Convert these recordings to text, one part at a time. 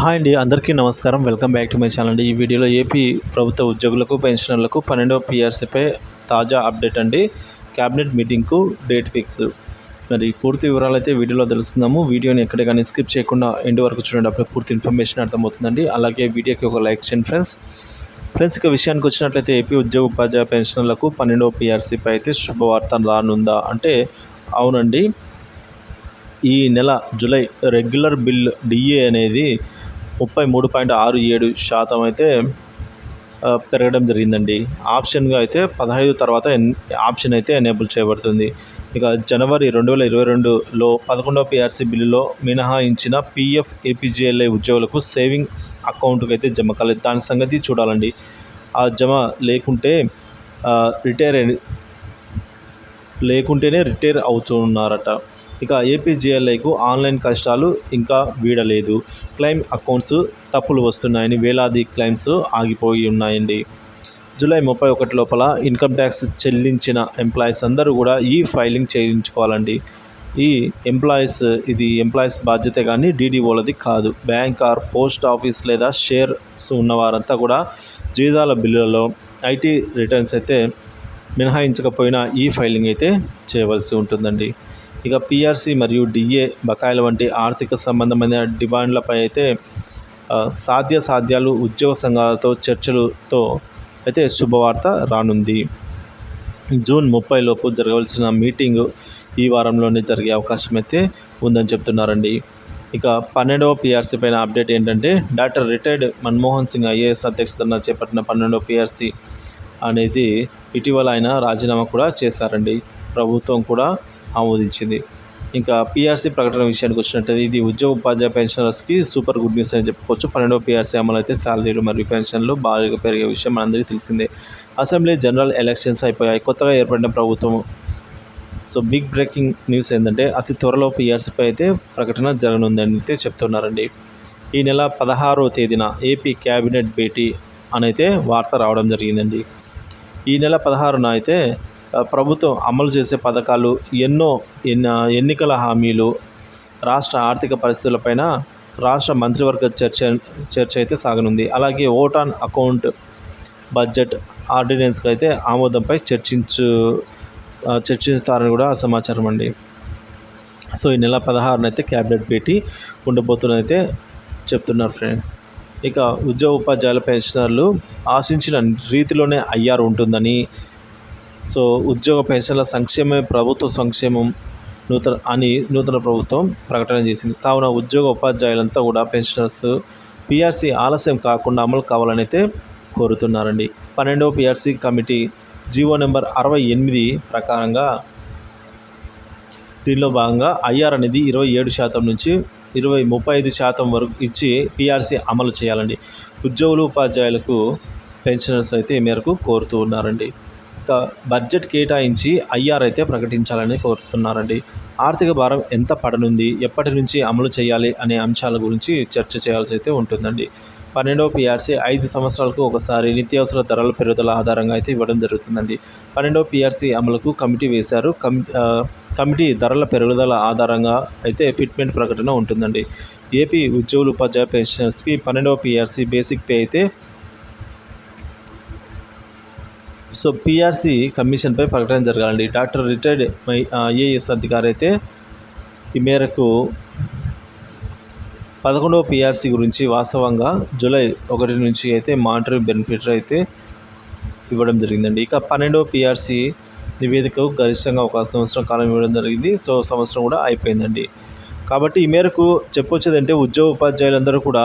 Hi అండి అందరికీ నమస్కారం. Welcome back to my channel అండి. ఈ వీడియోలో ఏపీ ప్రభుత్వ ఉద్యోగులకు పెన్షనర్లకు పన్నెండవ పిఆర్సీపై తాజా అప్డేట్ అండి. క్యాబినెట్ మీటింగ్కు డేట్ ఫిక్స్. మరి పూర్తి వివరాలు అయితే వీడియోలో తెలుసుకుందాము. వీడియోని ఎక్కడ కానీ స్కిప్ చేయకుండా ఎండ్ వరకు చూడండి. అప్పుడు పూర్తి ఇన్ఫర్మేషన్ అర్థమవుతుందండి. అలాగే వీడియోకి ఒక లైక్ చేయండి ఫ్రెండ్స్. ఫ్రెండ్స్ ఇక విషయానికి వచ్చినట్లయితే ఏపీ ఉద్యోగ ఉపాధ్యాయ పెన్షనర్లకు పన్నెండవ పిఆర్సీపై అయితే శుభవార్త రానుందా? అంటే అవునండి. ఈ నెల జూలై రెగ్యులర్ బిల్ డిఏ అనేది ముప్పై మూడు పాయింట్ ఆరు ఏడు శాతం అయితే పెరగడం జరిగిందండి. ఆప్షన్గా అయితే పదహైదు తర్వాత ఆప్షన్ అయితే ఎనేబుల్ చేయబడుతుంది. ఇక జనవరి రెండు వేల ఇరవై రెండులో పదకొండవ పిఆర్సీ బిల్లులో మినహాయించిన పిఎఫ్ ఏపీజేఎల్ఐ ఉద్యోగులకు సేవింగ్స్ అకౌంట్కి అయితే జమ కాలేదు. దాని సంగతి చూడాలండి. ఆ జమ లేకుంటే రిటైర్ లేకుంటేనే రిటైర్ అవుతున్నారట. ఇక ఏపీజీఎల్ఐకు ఆన్లైన్ కష్టాలు ఇంకా వీడలేదు. క్లెయిమ్ అకౌంట్స్ తప్పులు వస్తున్నాయని వేలాది క్లెయిమ్స్ ఆగిపోయి ఉన్నాయండి. జూలై ముప్పై ఒకటి లోపల ఇన్కమ్ ట్యాక్స్ చెల్లించిన ఎంప్లాయీస్ అందరూ కూడా ఈ ఫైలింగ్ చేయించుకోవాలండి. ఈ ఎంప్లాయీస్ ఇది ఎంప్లాయీస్ బాధ్యత కానీ డీడీఓలది కాదు. బ్యాంక్ ఆర్ పోస్ట్ ఆఫీస్ లేదా షేర్స్ ఉన్నవారంతా కూడా జీతాల బిల్లులలో ఐటీ రిటర్న్స్ అయితే మినహాయించకపోయినా ఈ ఫైలింగ్ అయితే చేయవలసి ఉంటుందండి. ఇక పిఆర్సీ మరియు డిఏ బకాయిల వంటి ఆర్థిక సంబంధమైన డిమాండ్లపై అయితే సాధ్య సాధ్యాలు ఉద్యోగ సంఘాలతో చర్చలతో అయితే శుభవార్త రానుంది. జూన్ ముప్పై లోపు జరగవలసిన మీటింగ్ ఈ వారంలోనే జరిగే అవకాశం అయితే ఉందని చెప్తున్నారండి. ఇక పన్నెండవ పిఆర్సీ పైన అప్డేట్ ఏంటంటే doctor retired Manmohan Singh IAS అధ్యక్షతన చేపట్టిన పన్నెండవ పిఆర్సీ అనేది ఇటీవల ఆయన రాజీనామా కూడా చేశారండి. ప్రభుత్వం కూడా ఆమోదించింది. ఇంకా పీఆర్సీ ప్రకటన విషయానికి వచ్చినట్టయితే ఇది ఉద్యోగ ఉపాధ్యాయ పెన్షనర్స్కి సూపర్ గుడ్ న్యూస్ అని చెప్పుకోవచ్చు. పన్నెండవ పీఆర్సీ అమలు అయితే శాలరీలు మరియు పెన్షన్లు బాగా పెరిగే విషయం మనందరికీ తెలిసిందే. అసెంబ్లీ జనరల్ ఎలక్షన్స్ అయిపోయాయి. కొత్తగా ఏర్పడిన ప్రభుత్వం. సో బిగ్ బ్రేకింగ్ న్యూస్ ఏంటంటే అతి త్వరలో పీఆర్సీపై అయితే ప్రకటన జరగనుందని అయితే చెప్తున్నారండి. ఈ నెల పదహారవ తేదీన ఏపీ క్యాబినెట్ భేటీ అనైతే వార్త రావడం జరిగిందండి. ఈ నెల పదహారున అయితే ప్రభుత్వం అమలు చేసే పథకాలు ఎన్నో ఎన్నికల హామీలు రాష్ట్ర ఆర్థిక పరిస్థితులపైన రాష్ట్ర మంత్రివర్గ చర్చ చర్చ అయితే సాగనుంది. అలాగే ఓట్ ఆన్ అకౌంట్ బడ్జెట్ ఆర్డినెన్స్కి అయితే ఆమోదంపై చర్చించు చర్చిస్తారని కూడా సమాచారం అండి. సో ఈ నెల పదహారున అయితే క్యాబినెట్ భేటీ ఉండబోతుందైతే చెప్తున్నారు ఫ్రెండ్స్. ఇక ఉద్యోగ ఉపాధ్యాయుల పెన్షనర్లు ఆశించిన రీతిలోనే అయ్యారు ఉంటుందని సో ఉద్యోగ పెన్షన్ల సంక్షేమమే ప్రభుత్వ సంక్షేమం నూతన అని నూతన ప్రభుత్వం ప్రకటన చేసింది. కావున ఉద్యోగ ఉపాధ్యాయులంతా కూడా పెన్షనర్స్ పిఆర్సీ ఆలస్యం కాకుండా అమలు కావాలని అయితే కోరుతున్నారండి. పన్నెండవ పిఆర్సీ కమిటీ జీవో నెంబర్ అరవై ఎనిమిది ప్రకారంగా దీనిలో భాగంగా ఐఆర్ అనేది ఇరవై ఏడు శాతం నుంచి ఇరవై ముప్పై ఐదు శాతం వరకు ఇచ్చి పిఆర్సీ అమలు చేయాలండి. ఉద్యోగులు ఉపాధ్యాయులకు పెన్షనర్స్ అయితే ఈ మేరకు కోరుతూ ఉన్నారండి. బడ్జెట్ కేటాయించి ఐఆర్ అయితే ప్రకటించాలని కోరుతున్నారండి. ఆర్థిక భారం ఎంత పడనుంది ఎప్పటి నుంచి అమలు చేయాలి అనే అంశాల గురించి చర్చ చేయాల్సి అయితే ఉంటుందండి. పన్నెండవ పిఆర్సీ ఐదు సంవత్సరాలకు ఒకసారి నిత్యావసర ధరల పెరుగుదల ఆధారంగా అయితే ఇవ్వడం జరుగుతుందండి. పన్నెండవ పిఆర్సీ అమలుకు కమిటీ వేశారు. కమిటీ ధరల పెరుగుదల ఆధారంగా అయితే ఫిట్మెంట్ ప్రకటన ఉంటుందండి. ఏపీ ఉద్యోగులు ఉపాధ్యాయ పెన్షనర్స్కి పన్నెండవ పిఆర్సీ బేసిక్ పే అయితే సో పిఆర్సీ కమిషన్పై ప్రకటన జరగాలండి. డాక్టర్ రిటైర్డ్ ఐఏఎస్ అధికారి అయితే ఈ మేరకు పదకొండవ పీఆర్సీ గురించి వాస్తవంగా జూలై ఒకటి నుంచి అయితే మానిటరీ బెనిఫిట్ అయితే ఇవ్వడం జరిగిందండి. ఇక పన్నెండవ పీఆర్సీ నివేదికకు గరిష్టంగా ఒక సంవత్సరం కాలం ఇవ్వడం జరిగింది. సో సంవత్సరం కూడా అయిపోయిందండి. కాబట్టి ఈ మేరకు చెప్పొచ్చేది అంటే ఉద్యోగ ఉపాధ్యాయులందరూ కూడా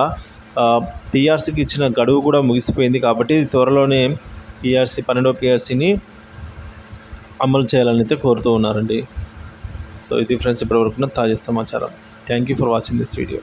పీఆర్సీకి ఇచ్చిన గడువు కూడా ముగిసిపోయింది కాబట్టి త్వరలోనే పిఆర్సీ పన్నెండవ పిఆర్సీని అమలు చేయాలని అయితే కోరుతూ ఉన్నారండి. సో ఇది ఫ్రెండ్స్ ఇప్పటివరకున్న తాజా సమాచారం. Thank you for watching this video.